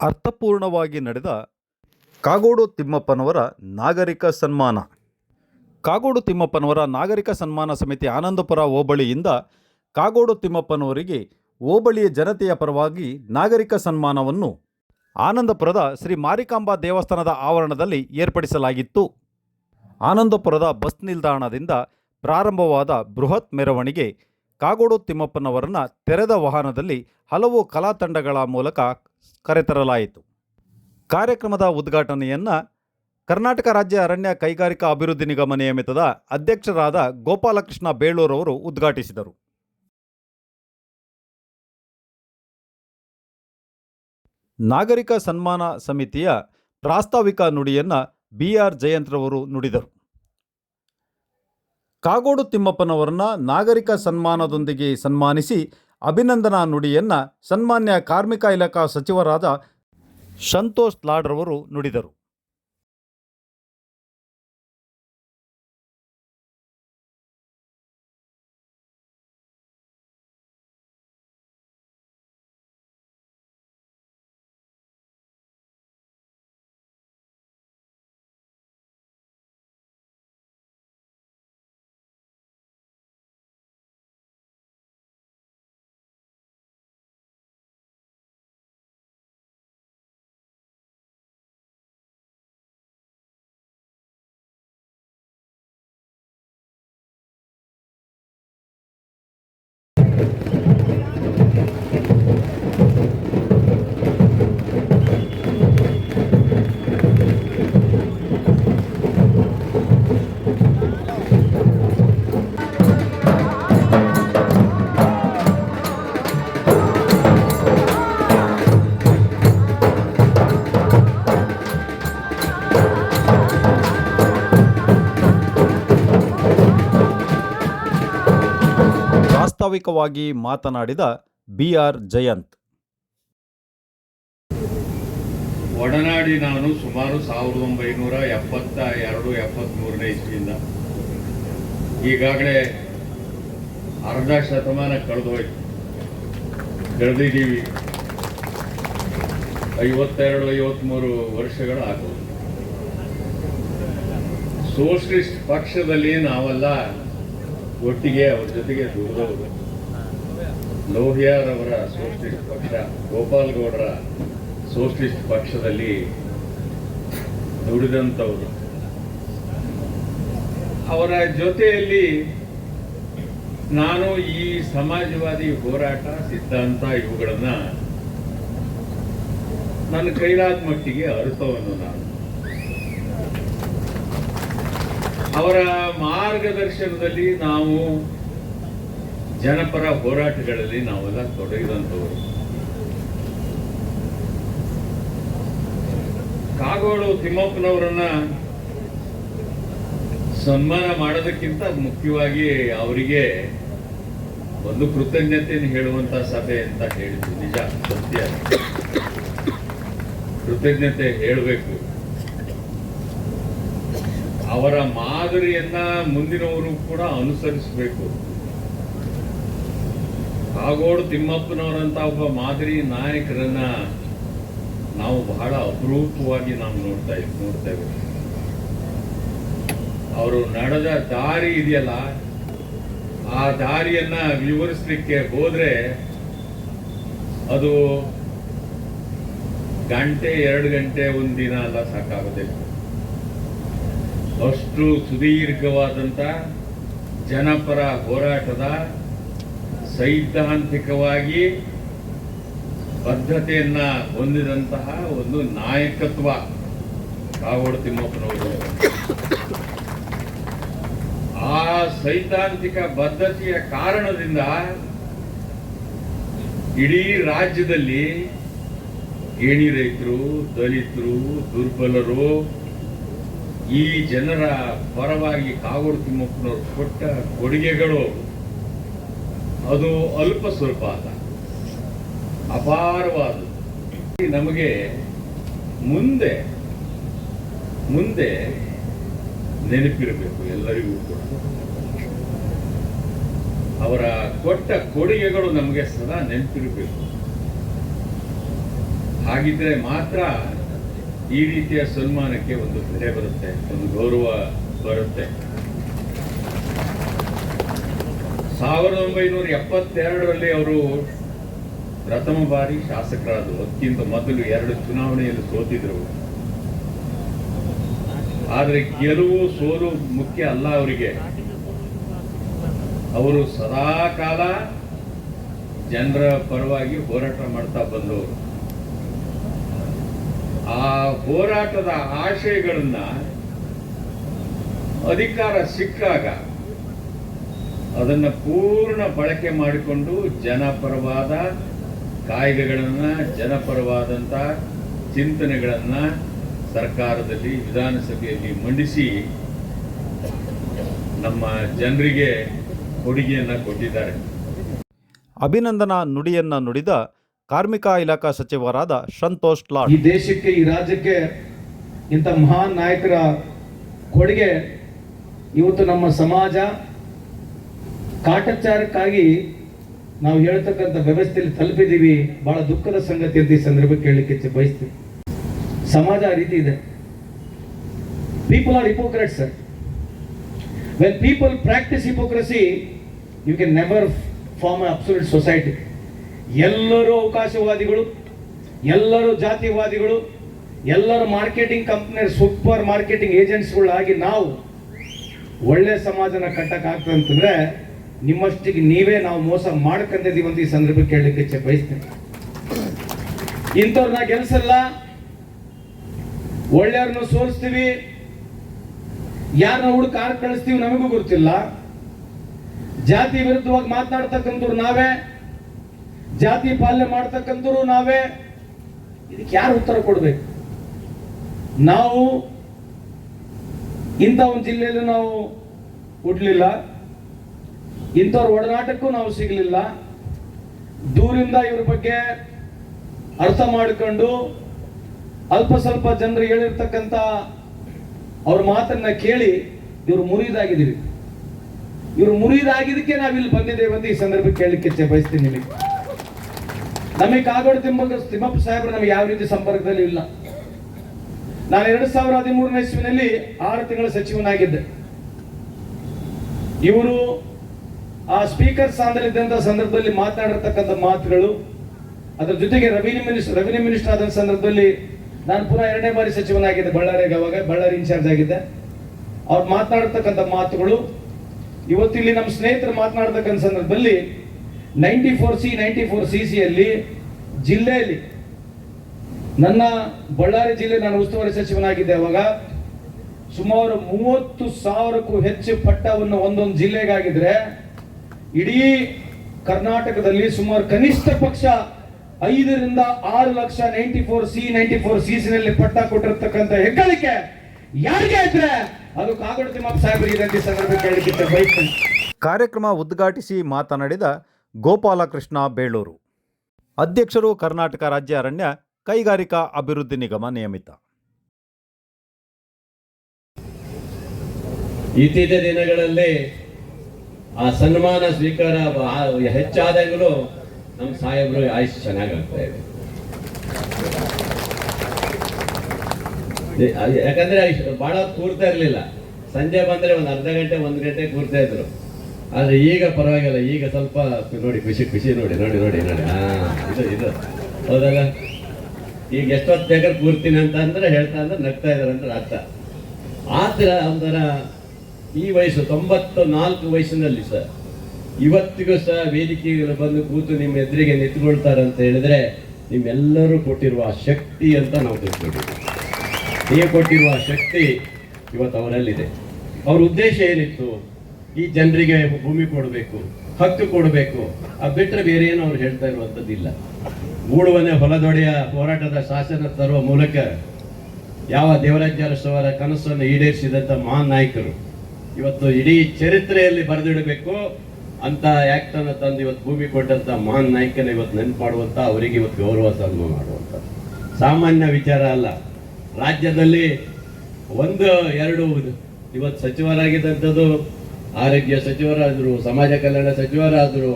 ಅರ್ಥಪೂರ್ಣವಾಗಿ ನಡೆದ ಕಾಗೋಡು ತಿಮ್ಮಪ್ಪನವರ ನಾಗರಿಕ ಸನ್ಮಾನ. ಕಾಗೋಡು ತಿಮ್ಮಪ್ಪನವರ ನಾಗರಿಕ ಸನ್ಮಾನ ಸಮಿತಿ ಆನಂದಪುರ ಹೋಬಳಿಯಿಂದ ಕಾಗೋಡು ತಿಮ್ಮಪ್ಪನವರಿಗೆ ಹೋಬಳಿಯ ಜನತೆಯ ಪರವಾಗಿ ನಾಗರಿಕ ಸನ್ಮಾನವನ್ನು ಆನಂದಪುರದ ಶ್ರೀ ಮಾರಿಕಾಂಬಾ ದೇವಸ್ಥಾನದ ಆವರಣದಲ್ಲಿ ಏರ್ಪಡಿಸಲಾಗಿತ್ತು. ಆನಂದಪುರದ ಬಸ್ ನಿಲ್ದಾಣದಿಂದ ಪ್ರಾರಂಭವಾದ ಬೃಹತ್ ಮೆರವಣಿಗೆ ಕಾಗೋಡು ತಿಮ್ಮಪ್ಪನವರನ್ನು ತೆರೆದ ವಾಹನದಲ್ಲಿ ಹಲವು ಕಲಾ ತಂಡಗಳ ಮೂಲಕ ಕರೆತರಲಾಯಿತು. ಕಾರ್ಯಕ್ರಮದ ಉದ್ಘಾಟನೆಯನ್ನು ಕರ್ನಾಟಕ ರಾಜ್ಯ ಅರಣ್ಯ ಕೈಗಾರಿಕಾ ಅಭಿವೃದ್ಧಿ ನಿಗಮ ನಿಯಮಿತದ ಅಧ್ಯಕ್ಷರಾದ ಗೋಪಾಲಕೃಷ್ಣ ಬೇಳೂರವರು ಉದ್ಘಾಟಿಸಿದರು. ನಾಗರಿಕ ಸನ್ಮಾನ ಸಮಿತಿಯ ಪ್ರಾಸ್ತಾವಿಕ ನುಡಿಯನ್ನು ಬಿ ಆರ್ ಜಯಂತ್ರವರು ನುಡಿದರು. ಕಾಗೋಡು ತಿಮ್ಮಪ್ಪನವರನ್ನ ನಾಗರಿಕ ಸನ್ಮಾನದೊಂದಿಗೆ ಸನ್ಮಾನಿಸಿ ಅಭಿನಂದನಾ ನುಡಿಯನ್ನ ಸನ್ಮಾನ್ಯ ಕಾರ್ಮಿಕ ಇಲಾಖಾ ಸಚಿವರಾದ ಸಂತೋಷ್ ಲಾಡ್ರವರು ನುಡಿದರು. ಪ್ರಾಸ್ತಾವಿಕವಾಗಿ ಮಾತನಾಡಿದ ಬಿಆರ್ ಜಯಂತ್. ಒಡನಾಡಿ ನಾನು ಸುಮಾರು ಸಾವಿರದ ಒಂಬೈನೂರ ಎಪ್ಪತ್ತ ಎರಡು ಎಪ್ಪತ್ತ್ಮೂರನೇ ಇಸ್ವಿಯಿಂದ. ಈಗಾಗಲೇ ಅರ್ಧ ಶತಮಾನ ಕಳೆದು ಹೋಯ್ತು ಬೆಳೆದಿದ್ದೀವಿ ಐವತ್ತೆರಡು, ಐವತ್ಮೂರು ವರ್ಷಗಳು ಆಗೋದು. ಸೋಷಲಿಸ್ಟ್ ಪಕ್ಷದಲ್ಲಿ ನಾವೆಲ್ಲ ಒಟ್ಟಿಗೆ ಅವ್ರ ಜೊತೆಗೆ ದುಡಿದವರು ಲೋಹಿಯಾರವರ ಸೋಷಲಿಸ್ಟ್ ಪಕ್ಷ, ಗೋಪಾಲ್ಗೌಡರ ಸೋಷಲಿಸ್ಟ್ ಪಕ್ಷದಲ್ಲಿ ದುಡಿದಂಥವರು. ಅವರ ಜೊತೆಯಲ್ಲಿ ನಾನು ಈ ಸಮಾಜವಾದಿ ಹೋರಾಟ, ಸಿದ್ಧಾಂತ ಇವುಗಳನ್ನ ನನ್ನ ಕೈಲಾದ ಮಟ್ಟಿಗೆ ಅರಿತವನು ನಾನು. ಅವರ ಮಾರ್ಗದರ್ಶನದಲ್ಲಿ ನಾವು ಜನಪರ ಹೋರಾಟಗಳಲ್ಲಿ ನಾವೆಲ್ಲ ತೊಡಗಿದಂಥವರು. ಕಾಗೋಡು ತಿಮ್ಮಪ್ಪನವರನ್ನ ಸನ್ಮಾನ ಮಾಡೋದಕ್ಕಿಂತ ಮುಖ್ಯವಾಗಿ ಅವರಿಗೆ ಒಂದು ಕೃತಜ್ಞತೆಯನ್ನು ಹೇಳುವಂತ ಸಭೆ ಅಂತ ಹೇಳಿದ್ರು ನಿಜ, ಸತ್ಯ. ಕೃತಜ್ಞತೆ ಹೇಳಬೇಕು. ಅವರ ಮಾದರಿಯನ್ನ ಮುಂದಿನವರು ಕೂಡ ಅನುಸರಿಸಬೇಕು. ಕಾಗೋಡು ತಿಮ್ಮಪ್ಪನವರಂತ ಒಬ್ಬ ಮಾದರಿ ನಾಯಕರನ್ನ ನಾವು ಬಹಳ ಅಪರೂಪವಾಗಿ ನಾವು ನೋಡ್ತಾ ನೋಡ್ತೇವೆ ಅವರು ನಡೆದ ದಾರಿ ಇದೆಯಲ್ಲ, ಆ ದಾರಿಯನ್ನ ವಿವರಿಸಲಿಕ್ಕೆ ಹೋದ್ರೆ ಅದು ಗಂಟೆ ಎರಡು ಗಂಟೆ ಒಂದಿನ ಅಲ್ಲ ಸಾಕಾಗೋದಿಲ್ಲ ಅಷ್ಟು ಸುದೀರ್ಘವಾದಂತ ಜನಪರ ಹೋರಾಟದ ಸೈದ್ಧಾಂತಿಕವಾಗಿ ಬದ್ಧತೆಯನ್ನ ಹೊಂದಿದಂತಹ ಒಂದು ನಾಯಕತ್ವ ಕಾಗೋಡು ತಿಮ್ಮಪ್ಪನವರು. ಆ ಸೈದ್ಧಾಂತಿಕ ಬದ್ಧತೆಯ ಕಾರಣದಿಂದ ಇಡೀ ರಾಜ್ಯದಲ್ಲಿ ಗೇಣಿ ರೈತರು, ದಲಿತರು, ದುರ್ಬಲರು ಈ ಜನರ ಪರವಾಗಿ ಕಾಗೋಡು ತಿಮ್ಮಪ್ಪನವರು ಕೊಟ್ಟ ಕೊಡುಗೆಗಳು ಅದು ಅಲ್ಪ ಸ್ವಲ್ಪ ಅಲ್ಲ. ಅಪಾರವಾದದ್ದು. ನಮಗೆ ಮುಂದೆ ಮುಂದೆ ನೆನಪಿರಬೇಕು ಎಲ್ಲರಿಗೂ ಕೂಡ. ಅವರ ಕೊಟ್ಟ ಕೊಡುಗೆಗಳು ನಮಗೆ ಸದಾ ನೆನಪಿರಬೇಕು. ಹಾಗಿದ್ರೆ ಮಾತ್ರ ಈ ರೀತಿಯ ಸನ್ಮಾನಕ್ಕೆ ಒಂದು ಬೆಲೆ ಬರುತ್ತೆ, ಒಂದು ಗೌರವ ಬರುತ್ತೆ. ಸಾವಿರದ ಒಂಬೈನೂರ ಎಪ್ಪತ್ತೆರಡರಲ್ಲಿ ಅವರು ಪ್ರಥಮ ಬಾರಿ ಶಾಸಕರಾದರು. ಅದಕ್ಕಿಂತ ಮೊದಲು ಎರಡು ಚುನಾವಣೆಯಲ್ಲಿ ಸೋತಿದ್ರು. ಆದರೆ ಗೆಲುವು ಸೋಲು ಮುಖ್ಯ ಅಲ್ಲ ಅವರಿಗೆ. ಅವರು ಸದಾಕಾಲ ಜನರ ಪರವಾಗಿ ಹೋರಾಟ ಮಾಡ್ತಾ ಬಂದವರು. ಆ ಹೋರಾಟದ ಆಶಯಗಳನ್ನ ಅಧಿಕಾರ ಸಿಕ್ಕಾಗ ಅದನ್ನ ಪೂರ್ಣ ಬಳಕೆ ಮಾಡಿಕೊಂಡು ಜನಪರವಾದ ಕಾಯ್ದೆಗಳನ್ನ, ಜನಪರವಾದಂತ ಚಿಂತನೆಗಳನ್ನ ಸರ್ಕಾರದಲ್ಲಿ, ವಿಧಾನಸಭೆಯಲ್ಲಿ ಮಂಡಿಸಿ ನಮ್ಮ ಜನರಿಗೆ ಕೊಡುಗೆಯನ್ನು ಕೊಟ್ಟಿದ್ದಾರೆ. ಅಭಿನಂದನಾ ನುಡಿಯನ್ನ ನುಡಿದ ಕಾರ್ಮಿಕ ಇಲಾಖಾ ಸಚಿವರಾದ ಸಂತೋಷ್ ಈ ದೇಶಕ್ಕೆ, ಈ ರಾಜ್ಯಕ್ಕೆ ಇಂಥ ಮಹಾನ್ ನಾಯಕರ ಕೊಡುಗೆ ಇವತ್ತು ನಮ್ಮ ಸಮಾಜ ಕಾಟಾಚಾರಕ್ಕಾಗಿ ನಾವು ಹೇಳ್ತಕ್ಕಂಥ ವ್ಯವಸ್ಥೆಯಲ್ಲಿ ತಲುಪಿದ್ದೀವಿ. ಬಹಳ ದುಃಖದ ಸಂಗತಿ ಅಂತ ಈ ಸಂದರ್ಭಕ್ಕೆ ಹೇಳಲಿಕ್ಕೆ ಇಚ್ಛೆ ಬಯಸ್ತೀವಿ ಸಮಾಜ ಆ ರೀತಿ ಇದೆ. People are hypocrites when people practise hypocrisy you can never form absolute society ಎಲ್ಲರೂ ಅವಕಾಶವಾದಿಗಳು, ಎಲ್ಲರೂ ಜಾತಿವಾದಿಗಳು, ಎಲ್ಲರೂ ಮಾರ್ಕೆಟಿಂಗ್ ಕಂಪ್ನಿ ಸೂಪರ್ ಮಾರ್ಕೆಟಿಂಗ್ ಏಜೆಂಟ್ಸ್ಗಳಾಗಿ ನಾವು ಒಳ್ಳೆ ಸಮಾಜನ ಕಟ್ಟಕ್ಕಾಗ್ತದೆ ಅಂತಂದ್ರೆ ನಿಮ್ಮಷ್ಟಿಗೆ ನೀವೇ ನಾವು ಮೋಸ ಮಾಡ್ಕೊಂಡಿದ್ದೀವಿ ಅಂತ ಈ ಸಂದರ್ಭಕ್ಕೆ ಕೇಳಲಿಕ್ಕೆ ಬಯಸ್ತೇನೆ. ಇಂಥವ್ರನ್ನ ಗೆಲ್ಸಲ್ಲ, ಒಳ್ಳೆಯವ್ರನ್ನ ಸೋಲಿಸ್ತೀವಿ, ಯಾರನ್ನ ಹುಡುಕ ಕಾರ್ ಕಳಿಸ್ತೀವಿ ನಮಗೂ ಗೊತ್ತಿಲ್ಲ. ಜಾತಿ ವಿರುದ್ಧವಾಗಿ ಮಾತನಾಡ್ತಕ್ಕಂಥವ್ರು ನಾವೇ ಜಾತಿ ಪಾಲನೆ ಮಾಡ್ತಕ್ಕಂಥವ್ರು ನಾವೇ. ಇದಕ್ಕೆ ಯಾರು ಉತ್ತರ ಕೊಡ್ಬೇಕು? ನಾವು ಇಂಥ ಒಂದು ಜಿಲ್ಲೆಯಲ್ಲಿ ನಾವು ಹುಡ್ಲಿಲ್ಲ ಇಂಥವ್ರ ಒಡನಾಟಕ್ಕೂ ನಾವು ಸಿಗಲಿಲ್ಲ. ದೂರಿಂದ ಇವ್ರ ಬಗ್ಗೆ ಅರ್ಥ ಮಾಡಿಕೊಂಡು ಅಲ್ಪ ಸ್ವಲ್ಪ ಜನರು ಹೇಳಿರ್ತಕ್ಕಂಥ ಅವ್ರ ಮಾತನ್ನ ಕೇಳಿ ಇವರು ಮುರಿದಾಗಿದ್ದೀವಿ ಇವರು ಮುರಿದಾಗಿದ್ದಕ್ಕೆ ನಾವಿಲ್ಲಿ ಬಂದಿದ್ದೇವೆ ಅಂತ ಈ ಸಂದರ್ಭಕ್ಕೆ ಕೇಳಲಿಕ್ಕೆ ಬಯಸ್ತೀನಿ ನಿಮಗೆ. ನಮಗೆ ಕಾಗೋಡು ತಿಮ್ಮಗ ತಿಮ್ಮಪ್ಪ ಸಾಹೇಬರು ನಮಗೆ ಯಾವ ರೀತಿ ಸಂಪರ್ಕದಲ್ಲಿ ಇಲ್ಲ. ನಾನು ಎರಡ್ ಸಾವಿರ ಹದಿಮೂರನೇ ಇಸ್ವಿನಲ್ಲಿ ಆರು ತಿಂಗಳ ಸಚಿವನಾಗಿದ್ದೆ. ಇವರು ಆ ಸ್ಪೀಕರ್ ಸ್ಥಾನದಲ್ಲಿದ್ದಂಥ ಸಂದರ್ಭದಲ್ಲಿ ಮಾತನಾಡಿರ್ತಕ್ಕಂಥ ಮಾತುಗಳು, ಅದರ ಜೊತೆಗೆ ರೆವಿನ್ಯೂ ಮಿನಿಸ್ಟರ್ ರೆವಿನ್ಯೂ ಮಿನಿಸ್ಟರ್ ಆದ ಸಂದರ್ಭದಲ್ಲಿ ನಾನು ಪುನಃ ಎರಡನೇ ಬಾರಿ ಸಚಿವನಾಗಿದ್ದೆ ಬಳ್ಳಾರಿಗೆ ಅವಾಗ, ಬಳ್ಳಾರಿ ಇನ್ಚಾರ್ಜ್ ಆಗಿದ್ದೆ. ಅವ್ರು ಮಾತನಾಡಿರ್ತಕ್ಕಂಥ ಮಾತುಗಳು, ಇವತ್ತಿಲ್ಲಿ ನಮ್ಮ ಸ್ನೇಹಿತರು ಮಾತನಾಡ್ತಕ್ಕಂಥ ಸಂದರ್ಭದಲ್ಲಿ ninety four C, ninety four C ಸಿಯಲ್ಲಿ ಜಿಲ್ಲೆಯಲ್ಲಿ, ನನ್ನ ಬಳ್ಳಾರಿ ಜಿಲ್ಲೆ ನಾನು ಉಸ್ತುವಾರಿ ಸಚಿವನಾಗಿದ್ದೆ ಅವಾಗ, ಸುಮಾರು ಮೂವತ್ತು ಸಾವಿರಕ್ಕೂ ಹೆಚ್ಚು ಪಟ್ಟವನ್ನು ಒಂದೊಂದು ಜಿಲ್ಲೆಗಾಗಿದ್ರೆ, ಇಡೀ ಕರ್ನಾಟಕದಲ್ಲಿ ಸುಮಾರು ಕನಿಷ್ಠ ಪಕ್ಷ ಐದರಿಂದ ಆರು lakh ninety four C, ninety four C ನಲ್ಲಿ ಪಟ್ಟ ಕೊಟ್ಟಿರ್ತಕ್ಕಂಥ ಹೆಗ್ಗಳಿಕೆ. ಯಾರಿಗೆ ಇದ್ರೆ, ಅದು ಕಾಗೋಡು ತಿಮ್ಮಪ್ಪ ಸಾಹೇಬರಿಗೆ ಸಂದರ್ಭಕ್ಕೆ ಹೇಳಲಿಕ್ಕೆ ಕಾರ್ಯಕ್ರಮ ಉದ್ಘಾಟಿಸಿ ಮಾತನಾಡಿದ ಗೋಪಾಲಕೃಷ್ಣ ಬೇಳೂರು. ಅಧ್ಯಕ್ಷರು ಕರ್ನಾಟಕ ರಾಜ್ಯ ಅರಣ್ಯ ಕೈಗಾರಿಕಾ ಅಭಿವೃದ್ಧಿ ನಿಗಮ ನಿಯಮಿತ. ಇತ್ತೀಚಿನ ದಿನಗಳಲ್ಲಿ ಆ ಸನ್ಮಾನ ಸ್ವೀಕಾರ ಹೆಚ್ಚಾದಾಗಲೂ ನಮ್ಮ ಸಾಹೇಬರು ಆಯುಷ್ ಚೆನ್ನಾಗಾಗ್ತಾ ಇದೆ. ಯಾಕಂದ್ರೆ ಬಹಳ ಕೂರ್ತಾ ಇರಲಿಲ್ಲ. ಸಂಜೆ ಬಂದ್ರೆ ಒಂದು ಅರ್ಧ ಗಂಟೆ, ಒಂದು ಗಂಟೆ ಕೂರ್ತಾ ಇದ್ರು. ಆದ್ರೆ ಈಗ ಪರವಾಗಿಲ್ಲ, ಈಗ ಸ್ವಲ್ಪ ನೋಡಿ, ಖುಷಿ ಖುಷಿ ನೋಡಿ ನೋಡಿ ನೋಡಿ ನೋಡಿ. ಇದು ಇದು. ಹೌದಲ್ಲ? ಈಗ ಎಷ್ಟೊತ್ತು ಬೇಕಾದ್ರೆ ಕೂರ್ತೀನಿ ಅಂತ ಅಂದ್ರೆ ಹೇಳ್ತಾ ಅಂದ್ರೆ ನಗ್ತಾ ಇದಾರೆ ಅಂದ್ರೆ ಅರ್ಥ. ಆ ಥರ ಒಂಥರ ಈ ವಯಸ್ಸು, ತೊಂಬತ್ತು ನಾಲ್ಕು ವಯಸ್ಸಿನಲ್ಲಿ ಸರ್. ಇವತ್ತಿಗೂ ಸಹ ವೇದಿಕೆಗಳು ಬಂದು ಕೂತು ನಿಮ್ಮ ಎದುರಿಗೆ ನಿಂತ್ಕೊಳ್ತಾರೆ ಅಂತ ಹೇಳಿದ್ರೆ ನಿಮ್ಮೆಲ್ಲರೂ ಕೊಟ್ಟಿರುವ ಶಕ್ತಿ ಅಂತ ನಾವು ತಿಳ್ಕೊಂಡಿದ್ದೀವಿ. ನೀವು ಕೊಟ್ಟಿರುವ ಶಕ್ತಿ ಇವತ್ತು ಅವರಲ್ಲಿದೆ. ಅವ್ರ ಉದ್ದೇಶ ಏನಿತ್ತು? ಈ ಜನರಿಗೆ ಭೂಮಿ ಕೊಡಬೇಕು, ಹಕ್ಕು ಕೊಡಬೇಕು. ಅದು ಬಿಟ್ಟರೆ ಬೇರೆ ಏನು ಅವ್ರು ಹೇಳ್ತಾ ಇರುವಂಥದ್ದಿಲ್ಲ ಮೂಡುವನೆ ಹೊಲದೊಡೆಯ ಹೋರಾಟದ ಶಾಸನ ತರುವ ಮೂಲಕ ಯಾವ ದೇವರಾಜ್ಯ ಸವರ ಕನಸನ್ನು ಈಡೇರಿಸಿದಂಥ ಮಹಾನ್ ನಾಯಕರು. ಇವತ್ತು ಇಡೀ ಚರಿತ್ರೆಯಲ್ಲಿ ಬರೆದಿಡಬೇಕು ಅಂತ ಆಕ್ಟ್ ಅನ್ನು ತಂದು ಇವತ್ತು ಭೂಮಿ ಕೊಟ್ಟಂತ ಮಹಾನ್ ನಾಯಕನ ಇವತ್ತು ನೆನಪು ಅವರಿಗೆ ಇವತ್ತು ಗೌರವ ಸನ್ಮಾನ ಮಾಡುವಂತ ಸಾಮಾನ್ಯ ವಿಚಾರ ಅಲ್ಲ. ರಾಜ್ಯದಲ್ಲಿ ಒಂದು, ಎರಡು, ಇವತ್ತು ಸಚಿವರಾಗಿದ್ದಂಥದ್ದು ಆರೋಗ್ಯ ಸಚಿವರಾದರು, ಸಮಾಜ ಕಲ್ಯಾಣ ಸಚಿವರಾದರು,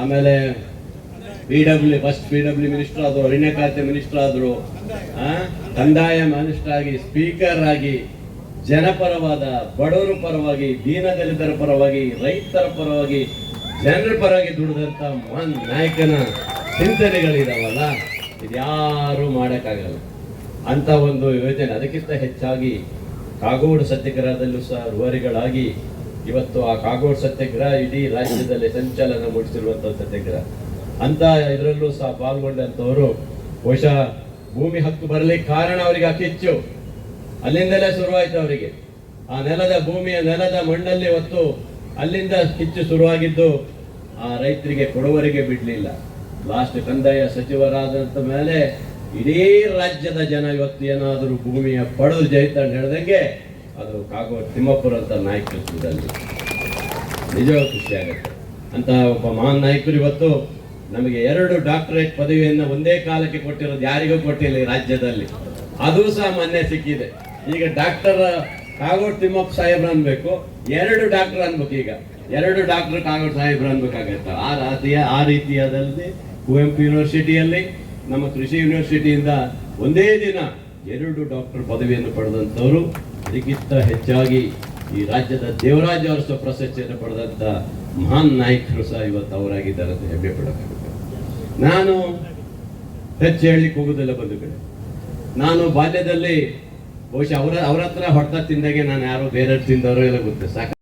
ಆಮೇಲೆ P W first P W minister ಆದರು, ಅರಣ್ಯ ಖಾತೆ ಮಿನಿಸ್ಟರ್ ಆದರು ಕಂದಾಯ ಮಿನಿಸ್ಟರ್ ಆಗಿ ಸ್ಪೀಕರ್ ಆಗಿ, ಜನಪರವಾದ, ಬಡವರ ಪರವಾಗಿ ದೀನದಲಿತರ ಪರವಾಗಿ, ರೈತರ ಪರವಾಗಿ, ಜನರ ಪರವಾಗಿ ದುಡಿದಂತ ಮಹಾನ್ ನಾಯಕನ ಚಿಂತನೆಗಳಿದಾವಲ್ಲ, ಇದ್ಯಾರು ಮಾಡೋಕ್ಕಾಗಲ್ಲ. ಅಂತ ಒಂದು ಯೋಜನೆ. ಅದಕ್ಕಿಂತ ಹೆಚ್ಚಾಗಿ ಕಾಗೋಡು ಸತ್ಯಾಗ್ರಹದಲ್ಲೂ ಸಹ ರೂವಾರಿಗಳಾಗಿ ಇವತ್ತು ಆ ಕಾಗೋಡ್ ಸತ್ಯಾಗ್ರಹ ಇಡೀ ರಾಜ್ಯದಲ್ಲಿ ಸಂಚಲನ ಮೂಡಿಸಿರುವಂತಹ ಸತ್ಯಾಗ್ರಹ. ಅಂತ ಇದರಲ್ಲೂ ಸಹ ಪಾಲ್ಗೊಂಡಂತವರು ಬಹುಶಃ ಭೂಮಿ ಹಕ್ಕು ಬರಲಿಕ್ಕೆ ಕಾರಣ ಅವರಿಗೆ ಕಿಚ್ಚು ಅಲ್ಲಿಂದಲೇ ಶುರುವಾಯ್ತು ಅವರಿಗೆ. ಆ ನೆಲದ ಭೂಮಿಯ ನೆಲದ ಮಣ್ಣಲ್ಲಿ ಇವತ್ತು ಅಲ್ಲಿಂದ ಕಿಚ್ಚು ಶುರುವಾಗಿದ್ದು ಆ ರೈತರಿಗೆ ಕೊಡುವರಿಗೆ ಬಿಡ್ಲಿಲ್ಲ. ಲಾಸ್ಟ್ ಕಂದಾಯ ಸಚಿವರಾದಂತ ಮೇಲೆ ಇಡೀ ರಾಜ್ಯದ ಜನ ಇವತ್ತು ಏನಾದರೂ ಭೂಮಿಯ ಪಡೆದು ಜೈತಂಡ್ ಹೇಳ್ದಂಗೆ ಅದು ಕಾಗೋ ತಿಮ್ಮಪ್ಪುರ ಅಂತ ನಾಯಕರು ಇದರಲ್ಲಿ ಖುಷಿ ಆಗುತ್ತೆ. ಅಂತ ಒಬ್ಬ ಮಹಾನ್ ನಾಯಕರು ಇವತ್ತು ನಮಗೆ ಎರಡು ಡಾಕ್ಟರೇಟ್ ಪದವಿಯನ್ನು ಒಂದೇ ಕಾಲಕ್ಕೆ ಕೊಟ್ಟಿರೋದು ಯಾರಿಗೂ ಕೊಟ್ಟಿಲ್ಲ ರಾಜ್ಯದಲ್ಲಿ. ಅದು ಸಹ ಮೊನ್ನೆ ಸಿಕ್ಕಿದೆ. ಈಗ ಡಾಕ್ಟರ್ ಕಾಗೋಡ್ ತಿಮ್ಮಪ್ಪ ಸಾಹೇಬ್ರು ಅನ್ಬೇಕು, ಎರಡು ಡಾಕ್ಟರ್ ಅನ್ಬೇಕು ಈಗ. ಎರಡು ಡಾಕ್ಟರ್ ಕಾಗೋಡ್ ಸಾಹೇಬ್ರು ಅನ್ಬೇಕಾಗತ್ತೆ. ಆ ರೀತಿಯ ಆ ರೀತಿಯಾದಲ್ಲಿ, ಕುವೆಂಪು ಯೂನಿವರ್ಸಿಟಿಯಲ್ಲಿ, ನಮ್ಮ ಕೃಷಿ ಯೂನಿವರ್ಸಿಟಿಯಿಂದ ಒಂದೇ ದಿನ ಎರಡು ಡಾಕ್ಟರ್ ಪದವಿಯನ್ನು ಪಡೆದಂಥವರು ಅದಕ್ಕಿಂತ ಹೆಚ್ಚಾಗಿ ಈ ರಾಜ್ಯದ ದೇವರಾಜ ಅರಸು ಪ್ರಶಸ್ತಿಯನ್ನು ಪಡೆದಂತ ಮಹಾನ್ ನಾಯಕರು ಸಹ ಇವತ್ತು ಅವರಾಗಿದ್ದಾರೆ ಅಂತ ಹೆಮ್ಮೆ ಪಡಬೇಕು ನಾನು ಹೆಚ್ಚು ಹೇಳಲಿಕ್ಕೆ ಹೋಗುವುದಿಲ್ಲ ಬಂಧುಗಳೇ. ನಾನು ಬಾಲ್ಯದಲ್ಲಿ ಬಹುಶಃ ಅವರ, ಅವ್ರ ಹತ್ರ ಹೊಡೆದ ತಿಂದಾಗೆ ನಾನು ಯಾರು ಬೇರೆ ತಿಂದವರು ಎಲ್ಲ ಗೊತ್ತೆ. ಸಾಕು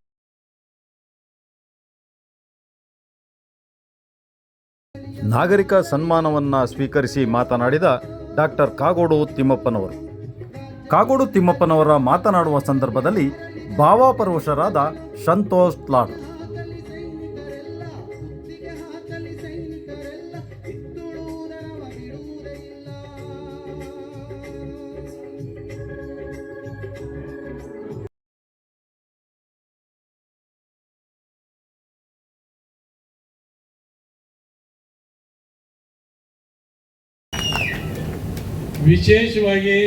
ನಾಗರಿಕ ಸನ್ಮಾನವನ್ನ ಸ್ವೀಕರಿಸಿ ಮಾತನಾಡಿದ ಡಾಕ್ಟರ್ ಕಾಗೋಡು ತಿಮ್ಮಪ್ಪನವರು. ಕಾಗೋಡು ತಿಮ್ಮಪ್ಪನವರ ಮಾತನಾಡುವ ಸಂದರ್ಭದಲ್ಲಿ ಭಾವಾಪರವಶರಾದ ಸಂತೋಷ್ ಲಾಡ್. ವಿಶೇಷವಾಗಿ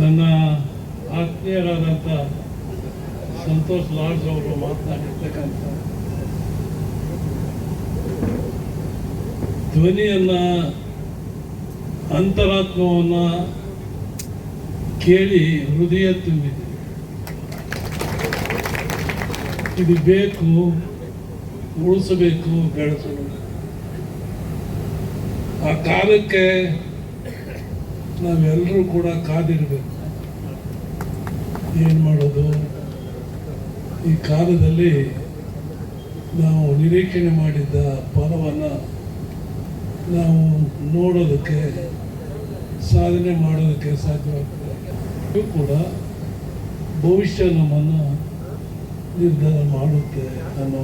ನನ್ನ ಆತ್ಮೀಯರಾದಂಥ ಸಂತೋಷ್ ಲಾಡ್ಸ್ ಅವರು ಮಾತನಾಡಿರ್ತಕ್ಕಂಥ ಧ್ವನಿಯನ್ನ, ಅಂತರಾತ್ಮವನ್ನು ಕೇಳಿ ಹೃದಯ ತುಂಬಿದೆ. ಇದು ಬೇಕು, ಉಳಿಸಬೇಕು, ಬೆಳೆಸಬೇಕು. ಆ ಕಾಲಕ್ಕೆ ನಾವೆಲ್ಲರೂ ಕೂಡ ಕಾದಿರಬೇಕು. ಏನು ಮಾಡೋದು? ಈ ಕಾಲದಲ್ಲಿ ನಾವು ನಿರೀಕ್ಷಣೆ ಮಾಡಿದ್ದ ಫಲವನ್ನು ನಾವು ನೋಡೋದಕ್ಕೆ, ಸಾಧನೆ ಮಾಡೋದಕ್ಕೆ ಸಾಧ್ಯವಾಗ್ತದೆ. ಇದು ಕೂಡ ಭವಿಷ್ಯ ನಮ್ಮನ್ನು ನಿರ್ಧಾರ ಮಾಡುತ್ತೆ ಅನ್ನೋ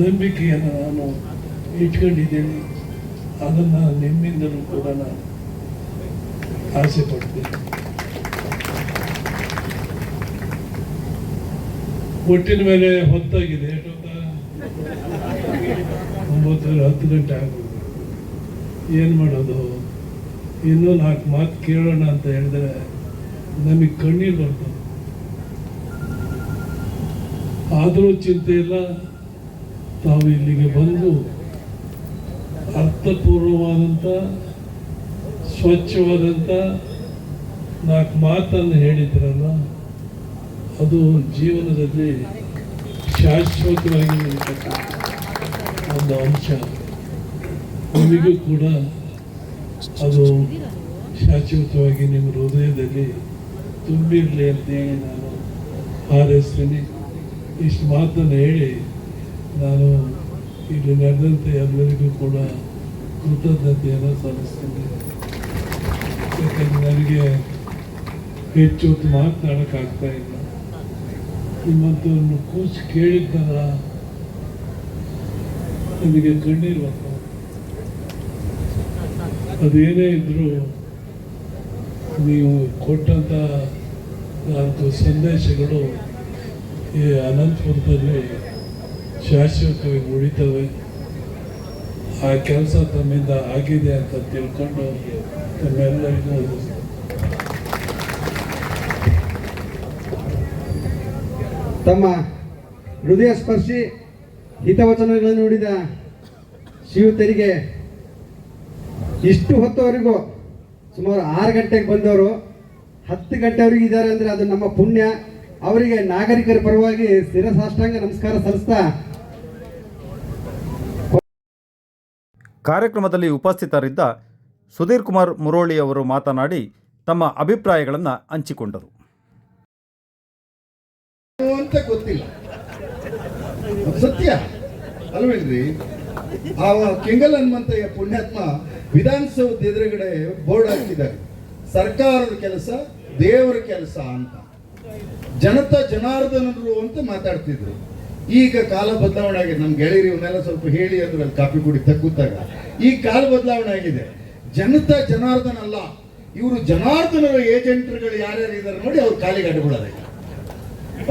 ನಂಬಿಕೆಯನ್ನು ನಾನು ಇಟ್ಕೊಂಡಿದ್ದೀನಿ. ಅದನ್ನು ನಿಮ್ಮಿಂದಲೂ ಕೂಡ ನಾನು ಆಸೆ ಪಡ್ತೇನೆ ಒಟ್ಟಿನ ಮೇಲೆ ಹೊತ್ತಾಗಿದೆ ಒಂಬತ್ತು ಹತ್ತು ಗಂಟೆ ಆಗೋದು. ಏನು ಮಾಡೋದು? ಇನ್ನೂ ನಾಲ್ಕು ಮಾತು ಕೇಳೋಣ ಅಂತ ಹೇಳಿದ್ರೆ ನಮಗೆ ಕಣ್ಣೀರು ಬರ್ತದೆ ಆದರೂ ಚಿಂತೆ ಇಲ್ಲ, ತಾವು ಇಲ್ಲಿಗೆ ಬಂದು ಅರ್ಥಪೂರ್ವವಾದಂಥ ಸ್ವಚ್ಛವಾದಂಥ ನಾಲ್ಕು ಮಾತನ್ನು ಹೇಳಿದ್ರಲ್ಲ, ಅದು ಜೀವನದಲ್ಲಿ ಶಾಶ್ವತವಾಗಿ ಒಂದು ಅಂಶ. ನಿಮಗೂ ಕೂಡ ಅದು ಶಾಶ್ವತವಾಗಿ ನಿಮ್ಮ ಹೃದಯದಲ್ಲಿ ತುಂಬಿರಲಿ ಅಂತ ಹೇಳಿ ನಾನು ಹಾರೈಸ್ತೀನಿ. ಇಷ್ಟು ಮಾತನ್ನು ಹೇಳಿ ನಾನು ಇಲ್ಲಿ ನಡೆದಂತೆ ಎಲ್ಲರಿಗೂ ಕೂಡ ಕೃತಜ್ಞತೆಯನ್ನು ಸಲ್ಲಿಸ್ತೇನೆ. ನನಗೆ ಹೆಚ್ಚು ಹೊತ್ತು ಮಾತನಾಡೋಕ್ಕಾಗ್ತಾ ಇಲ್ಲ. ನಿಮ್ಮಂಥವ್ರನ್ನು ಕೂಸು ಕೇಳಿದ್ದಲ್ಲ ನನಗೆ ಕಣ್ಣೀರು ಬಂತು ಅದೇನೇ ಇದ್ದರೂ ನೀವು ಕೊಟ್ಟಂಥ ನಾಲ್ಕು ಸಂದೇಶಗಳು ಈ ಅನಂತಪುರದಲ್ಲಿ ಶಾಶ್ವತವಾಗಿ ಉಳಿತವೆ. ಆ ಕೆಲಸ ತಮ್ಮಿಂದ ಆಗಿದೆ ಅಂತ ತಿಳ್ಕೊಂಡು ತಮ್ಮೆಲ್ಲರಿಗೂ ತಮ್ಮ ಹೃದಯ ಸ್ಪರ್ಶಿ ಹಿತವಚನಗಳನ್ನು ನುಡಿದ ಶಿವತರಿಗೆ ಇಷ್ಟು ಹೊತ್ತವರೆಗೂ ಸುಮಾರು ಆರು ಗಂಟೆಗೆ ಬಂದವರು, ಹತ್ತು ಗಂಟೆವರೆಗೂ ಇದ್ದಾರೆ ಅಂದರೆ ಅದು ನಮ್ಮ ಪುಣ್ಯ. ಅವರಿಗೆ ನಾಗರಿಕರ ಪರವಾಗಿ ಶಿರಸಾಷ್ಟಾಂಗ ನಮಸ್ಕಾರ ಸಲ್ಲಿಸ್ತಾ ಕಾರ್ಯಕ್ರಮದಲ್ಲಿ ಉಪಸ್ಥಿತರಿದ್ದ ಸುಧೀರ್ ಕುಮಾರ್ ಮುರೋಳಿ ಅವರು ಮಾತನಾಡಿ ತಮ್ಮ ಅಭಿಪ್ರಾಯಗಳನ್ನು ಹಂಚಿಕೊಂಡರು. ಅಂತ ಗೊತ್ತಿಲ್ಲ. ಸತ್ಯ. ಅಲ್ವೇಳ್ರಿ ಆ ಕೆಂಗಲ್ ಹನುಮಂತಯ್ಯ ಪುಣ್ಯಾತ್ಮ ವಿಧಾನಸೌಧ ಎದುರುಗಡೆ ಬೋರ್ಡ್ ಹಾಕಿದ್ದಾರೆ. ಸರ್ಕಾರದ ಕೆಲಸ, ದೇವರ ಕೆಲಸ ಅಂತ. ಜನತಾ ಜನಾರ್ದನರು ಅಂತ ಮಾತಾಡ್ತಿದ್ರು. ಈಗ ಕಾಲ ಬದಲಾವಣೆ ಆಗಿದೆ. ನಮ್ಮ ಗೆಳೆಯರು ಇವನ್ನೆಲ್ಲ ಸ್ವಲ್ಪ ಹೇಳಿ ಅಂದ್ರೆ ಅಲ್ಲಿ ಕಾಪಿ ಕುಡಿ ತಗ್ಗುತ್ತಾಗ. ಈ ಕಾಲ ಬದಲಾವಣೆ ಆಗಿದೆ. ಜನತಾ ಜನಾರ್ದನ ಅಲ್ಲ ಇವರು ಜನಾರ್ದನರ ಏಜೆಂಟ್ರುಗಳು ಯಾರ್ಯಾರು ಇದಾರೆ ನೋಡಿ ಅವ್ರು ಕಾಲಿಗೆ ಅಡ್ಬಿಡೋದಾಯ್ತು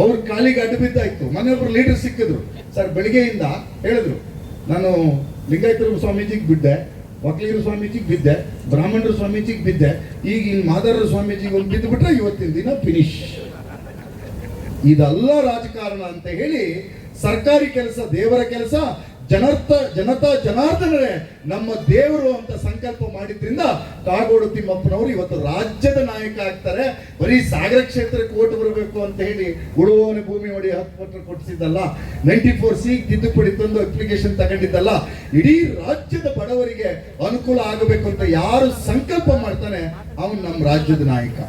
ಅವ್ರ ಕಾಲಿಗೆ ಅಡ್ಡ ಬಿದ್ದಾಯ್ತು. ಮನೆಯೊಬ್ರು ಲೀಡರ್ ಸಿಕ್ಕಿದ್ರು. ಸರ್, ಬೆಳಿಗ್ಗೆಯಿಂದ ಹೇಳಿದ್ರು. ನಾನು ಲಿಂಗಾಯತರ ಸ್ವಾಮೀಜಿಗೆ ಬಿದ್ದೆ ವಕೀಲರ ಸ್ವಾಮೀಜಿಗೆ ಬಿದ್ದೆ, ಬ್ರಾಹ್ಮಣರ ಸ್ವಾಮೀಜಿಗೆ ಬಿದ್ದೆ. ಈಗ ಇನ್ ಮಾದಾರರ ಸ್ವಾಮೀಜಿಗೆ ಒಂದು ಬಿದ್ದುಬಿಟ್ರೆ ಇವತ್ತಿನ ದಿನ ಫಿನಿಶ್ ಇದೆಲ್ಲ ರಾಜಕಾರಣ ಅಂತ ಹೇಳಿ ಸರ್ಕಾರಿ ಕೆಲಸ, ದೇವರ ಕೆಲಸ, ಜನರ್ಥ, ಜನತಾ, ಜನಾರ್ದನರೇ ನಮ್ಮ ದೇವರು ಅಂತ ಸಂಕಲ್ಪ ಮಾಡಿದ್ರಿಂದ ಕಾಗೋಡು ತಿಮ್ಮಪ್ಪನವರು ಇವತ್ತು ರಾಜ್ಯದ ನಾಯಕ ಆಗ್ತಾರೆ. ಬರೀ ಸಾಗರ ಕ್ಷೇತ್ರಕ್ಕೆ ಓಟು ಬರಬೇಕು ಅಂತ ಹೇಳಿ ಉಳುವವನ ಭೂಮಿ ಹೊಡಿ ಹತ್ತು ಪತ್ರ ಕೊಡಿಸಿದ್ದಲ್ಲ ನೈಂಟಿ ಫೋರ್ ಸಿ ತಿದ್ದುಪಡಿ ತಂದು ಅಪ್ಲಿಕೇಶನ್ ತಗೊಂಡಿದ್ದಲ್ಲ. ಇಡೀ ರಾಜ್ಯದ ಬಡವರಿಗೆ ಅನುಕೂಲ ಆಗಬೇಕು ಅಂತ ಯಾರು ಸಂಕಲ್ಪ ಮಾಡ್ತಾನೆ ಅವನು ನಮ್ಮ ರಾಜ್ಯದ ನಾಯಕ.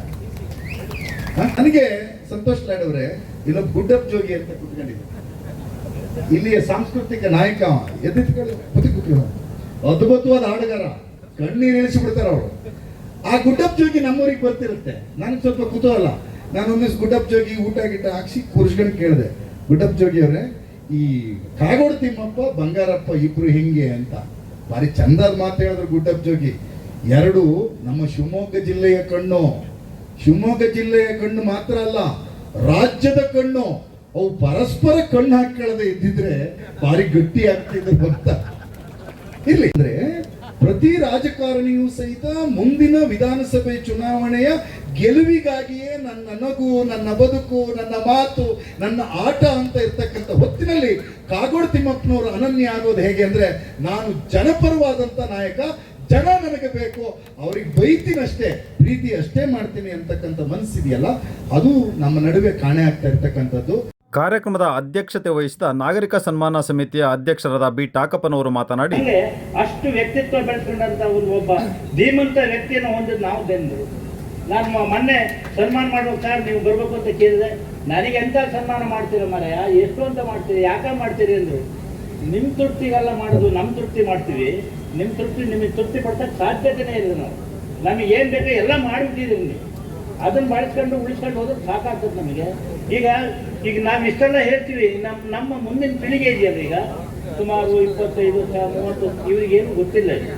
ನನಗೆ ಸಂತೋಷ್ ಲಾಡವ್ರೆ ಅವರೇ, ಇಲ್ಲೊಬ್ಬ ಗುಡ್ಡಪ್ ಜೋಗಿ ಅಂತ ಕುತ್ಕೊಂಡಿದ್ದೆ. ಇಲ್ಲಿಯ ಸಾಂಸ್ಕೃತಿಕ ನಾಯಕ ಕುತಿ ಅದ್ಭುತವಾದ ಹಾಡುಗಾರ, ಕಣ್ಣೀರು ಇಳಿಸಿ ಬಿಡ್ತಾರೆ ಅವರು. ಆ ಗುಡ್ಡಪ್ಪ ಜೋಗಿ ನಮ್ಮೂರಿಗೆ ಬರ್ತಿರುತ್ತೆ. ನನಗೆ ಸ್ವಲ್ಪ ಕುತೂಹಲ. ನಾನು ಒಂದಿಸ್ ಗುಡ್ಡಪ್ ಜೋಗಿ ಊಟ ಗಿಟ್ಟ ಹಾಕ್ಸಿ ಕೂರಿಸ್ಕೊಂಡು ಕೇಳಿದೆ. ಗುಡ್ಡಪ್ಪ ಜೋಗಿ ಅವರೇ, ಈ ಕಾಗೋಡು ತಿಮ್ಮಪ್ಪ, ಬಂಗಾರಪ್ಪ ಇಬ್ರು ಹಿಂಗೆ ಅಂತ. ಭಾರಿ ಚಂದದ ಮಾತು ಹೇಳಿದ್ರು ಗುಡ್ಡಪ್ಪ ಜೋಗಿ. ಎರಡು ನಮ್ಮ ಶಿವಮೊಗ್ಗ ಜಿಲ್ಲೆಯ ಕಣ್ಣು. ಶಿವಮೊಗ್ಗ ಜಿಲ್ಲೆಯ ಕಣ್ಣು ಮಾತ್ರ ಅಲ್ಲ, ರಾಜ್ಯದ ಕಣ್ಣು. ಅವು ಪರಸ್ಪರ ಕಣ್ಣು ಹಾಕೊಳ್ಳದೆ ಇದ್ದಿದ್ರೆ ಭಾರಿ ಗಟ್ಟಿ ಆಗ್ತಿದ್ರು ಭಕ್ತ ಇಲ್ಲಿ ಅಂದ್ರೆ ಪ್ರತಿ ರಾಜಕಾರಣಿಯೂ ಸಹಿತ ಮುಂದಿನ ವಿಧಾನಸಭೆ ಚುನಾವಣೆಯ ಗೆಲುವಿಗಾಗಿಯೇ ನನ್ನ ನಗು, ನನ್ನ ಬದುಕು, ನನ್ನ ಮಾತು, ನನ್ನ ಆಟ ಅಂತ ಇರ್ತಕ್ಕಂಥ ಹೊತ್ತಿನಲ್ಲಿ ಕಾಗೋಡು ತಿಮ್ಮಪ್ಪನವರು ಅನನ್ಯ ಆಗೋದು ಹೇಗೆ ಅಂದ್ರೆ ನಾನು ಜನಪರವಾದಂಥ ನಾಯಕ, ಜನ ನನಗೆ ಬೇಕು, ಅವ್ರಿಗೆ ಬೈತೀನಷ್ಟೇ, ಪ್ರೀತಿ ಅಷ್ಟೇ ಮಾಡ್ತೀನಿ ಅಂತಕ್ಕಂಥ ಮನಸ್ಸಿದೆಯಲ್ಲ ಅದು ನಮ್ಮ ನಡುವೆ ಕಾಣೆ ಆಗ್ತಾ ಇರ್ತಕ್ಕಂಥದ್ದು. ಕಾರ್ಯಕ್ರಮದ ಅಧ್ಯಕ್ಷತೆ ವಹಿಸಿದ ನಾಗರಿಕ ಸನ್ಮಾನ ಸಮಿತಿಯ ಅಧ್ಯಕ್ಷರಾದ ಬಿ. ಟಾಕಪ್ಪನವರು ಮಾತನಾಡಿ ಅಷ್ಟು ವ್ಯಕ್ತಿತ್ವ ಬೆಳೆಸ್ಕೊಂಡಂತ ಒಬ್ಬ ಧೀಮಂತ ವ್ಯಕ್ತಿಯನ್ನು ಹೊಂದಿದ್ದು ನಾವು ಬೆಂದರು ನಾನು ಮೊನ್ನೆ ಸನ್ಮಾನ ಮಾಡುವ ಸರ್ ನೀವು ಬರಬೇಕು ಅಂತ ಕೇಳಿದೆ. ನನಗೆ ಎಂತ ಸನ್ಮಾನ ಮಾಡ್ತೀರ ಮಾರಾಯ? ಎಷ್ಟು ಅಂತ ಮಾಡ್ತೀರಿ? ಯಾಕೆ ಮಾಡ್ತೀರಿ ಅಂದ್ರು. ನಿಮ್ಮ ತೃಪ್ತಿಗೆಲ್ಲ ಮಾಡೋದು ನಮ್ಮ ತೃಪ್ತಿ ಮಾಡ್ತೀವಿ. ನಿಮ್ಮ ತೃಪ್ತಿ ನಿಮಗೆ ತೃಪ್ತಿ ಪಡ್ತಕ್ಕೆ ಸಾಧ್ಯತೆನೇ ಇಲ್ಲ ನಾವು. ನಮಗೆ ಏನು ಬೇಕೋ ಎಲ್ಲ ಮಾಡಿಬಿಟ್ಟಿದ್ದೀರಿ ನೀವು ಅದನ್ನ ಬಳಸ್ಕೊಂಡು ಉಳಿಸ್ಕೊಂಡು ಹೋದ್ರೆ ಸಾಕಾಗ್ತದೆ ನಮಗೆ. ಈಗ ಈಗ ನಾವು ಇಷ್ಟೆಲ್ಲ ಹೇಳ್ತೀವಿ ನಮ್ಮ ನಮ್ಮ ಮುಂದಿನ ಪೀಳಿಗೆ ಇದೆಯಲ್ಲ ಈಗ? ಸುಮಾರು ಇಪ್ಪತ್ತೈದು ಸಾವಿರ ಮೂವತ್ತು ಇವ್ರಿಗೇನು ಗೊತ್ತಿಲ್ಲ ಇದು.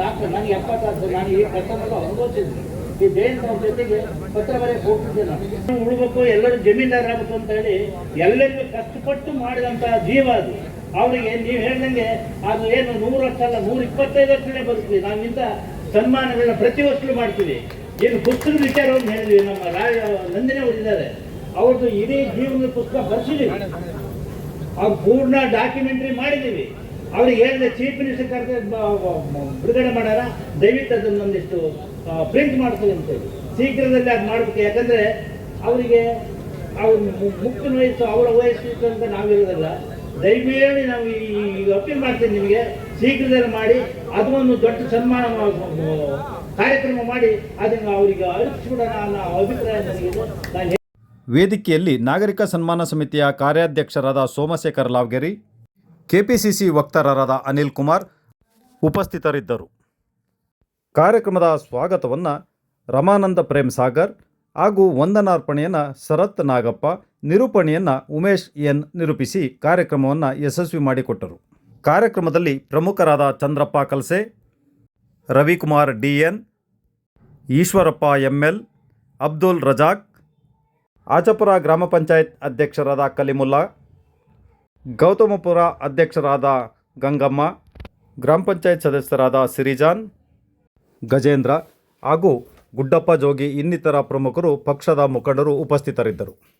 ನಾಲ್ಕು ನನಗೆ ಎಪ್ಪತ್ತಾರು ನಾನು ಈ ಕಷ್ಟನೆಲ್ಲ ಅನುಭವಿಸಿದ್ವಿ ಈ ಅವ್ರ ಜೊತೆಗೆ ಪತ್ರ ಬರೆಯಕ್ಕೆ ಹೋಗ್ತಿದ್ದೆ ನಾನು. ಉಳ್ಬೇಕು, ಎಲ್ಲರೂ ಜಮೀನ್ದಾರರಾಗಬೇಕು ಅಂತ ಹೇಳಿ ಎಲ್ಲರಿಗೂ ಕಷ್ಟಪಟ್ಟು ಮಾಡಿದಂತಹ ಜೀವ ಅದು. ಅವರಿಗೆ ನೀವು ಹೇಳ್ದಂಗೆ ಅದು ಏನು ನೂರು ವರ್ಷ ಅಲ್ಲ, ನೂರ ಇಪ್ಪತ್ತೈದು ವರ್ಷನೇ ಬದುಕ್ತೀವಿ ನಾವಿಂತ ಸನ್ಮಾನಗಳನ್ನ ಪ್ರತಿ ವರ್ಷಲೂ ಮಾಡ್ತೀವಿ. ಏನು ಪುಸ್ತಕದ ಅಂತ ಹೇಳಿದ್ವಿ ನಮ್ಮ ರಾಜ ನಂದಿನಿ ಅವರಿದ್ದಾರೆ ಅವ್ರದ್ದು ಇಡೀ ಜೀವನದ ಪುಸ್ತಕ ಬರ್ಸಿದ್ದೀವಿ ಆ ಪೂರ್ಣ ಡಾಕ್ಯುಮೆಂಟ್ರಿ ಮಾಡಿದ್ದೀವಿ ಅವ್ರಿಗೆ ಹೇಳಿದೆ ಚೀಫ್ ಮಿನಿಸ್ಟರ್ ಕರೆದು ಬಿಡುಗಡೆ ಮಾಡ್ಯಾರ. ದಯವಿಟ್ಟು ಅದನ್ನ ಒಂದಿಷ್ಟು ಪ್ರಿಂಟ್ ಮಾಡ್ತೀವಿ ಅಂತೇಳಿ ಶೀಘ್ರದಲ್ಲಿ ಅದು ಮಾಡಬೇಕು. ಯಾಕಂದ್ರೆ ಅವರಿಗೆ ಅವ್ರ ಮುಕ್ತ ವಯಸ್ಸು, ಅವರ ವಯಸ್ಸು ಇತ್ತು ಅಂತ ನಾವಿರೋದಲ್ಲ. ದಯವಿಟ್ಟು ನಾವು ಈ ಅಪೀಲ್ ಮಾಡ್ತೀವಿ ನಿಮಗೆ. ಶೀಘ್ರದಲ್ಲಿ ಮಾಡಿ. ಅದು ಒಂದು ದೊಡ್ಡ ಸನ್ಮಾನ ಕಾರ್ಯಕ್ರಮ ಮಾಡಿ ಅದನ್ನು ಅವರಿಗೆ ಅರಿಸಿಬಿಡೋಣ ಅನ್ನೋ ಅಭಿಪ್ರಾಯ ವೇದಿಕೆಯಲ್ಲಿ ನಾಗರಿಕ ಸನ್ಮಾನ ಸಮಿತಿಯ ಕಾರ್ಯಾಧ್ಯಕ್ಷರಾದ ಸೋಮಶೇಖರ್ ಲಾವ್ಗೆರಿ, ಕೆಪಿಸಿಸಿ ವಕ್ತಾರರಾದ ಅನಿಲ್ ಕುಮಾರ್ ಉಪಸ್ಥಿತರಿದ್ದರು. ಕಾರ್ಯಕ್ರಮದ ಸ್ವಾಗತವನ್ನು ರಮಾನಂದ ಪ್ರೇಮ್ ಸಾಗರ್ ಹಾಗೂ ವಂದನಾರ್ಪಣೆಯನ್ನು ಶರತ್ ನಾಗಪ್ಪ, ನಿರೂಪಣೆಯನ್ನು ಉಮೇಶ್ ಎನ್ ನಿರೂಪಿಸಿ ಕಾರ್ಯಕ್ರಮವನ್ನು ಯಶಸ್ವಿ ಮಾಡಿಕೊಟ್ಟರು. ಕಾರ್ಯಕ್ರಮದಲ್ಲಿ ಪ್ರಮುಖರಾದ Chandrappa Kalse Ravikumar D N Eshwarappa ML Abdul Razak Achapura ಗ್ರಾಮ ಪಂಚಾಯತ್ ಅಧ್ಯಕ್ಷರಾದ ಕಲಿಮುಲ್ಲಾ, ಗೌತಮಪುರ ಅಧ್ಯಕ್ಷರಾದ ಗಂಗಮ್ಮ, ಗ್ರಾಮ ಪಂಚಾಯತ್ ಸದಸ್ಯರಾದ ಸಿರಿಜಾನ್, ಗಜೇಂದ್ರ ಹಾಗೂ ಗುಡ್ಡಪ್ಪ ಜೋಗಿ ಇನ್ನಿತರ ಪ್ರಮುಖರು ಪಕ್ಷದ ಮುಖಂಡರು ಉಪಸ್ಥಿತರಿದ್ದರು.